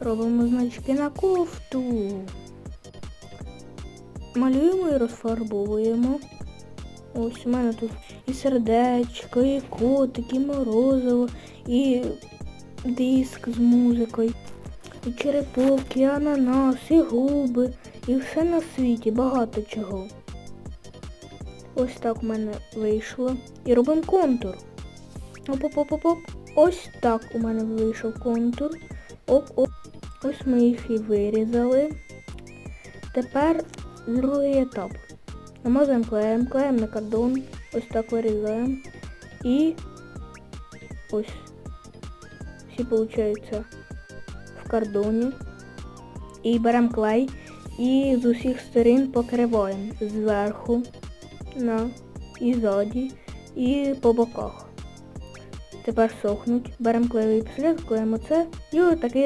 Робимо значки на кофту. Малюємо і розфарбовуємо. Ось у мене тут і сердечко, і котик, і морозиво, і диск з музикою, і черепок, і ананас, і губи, і все на світі, багато чого. Ось так у мене вийшло. І робимо контур. Оп-оп-оп-оп. Ось так у мене вийшов контур. Оп-оп. Ось ми їх і вирізали. Тепер другий етап. Намазуємо клеєм, клеєм на кордон. Ось так вирізаємо. І ось. Всі виходить в кордоні. І беремо клей і з усіх сторін покриваємо. Зверху, на, і ззаді, і по боках. Тепер сохнуть. Беремо клеєвий пістолет, клеємо це і отакий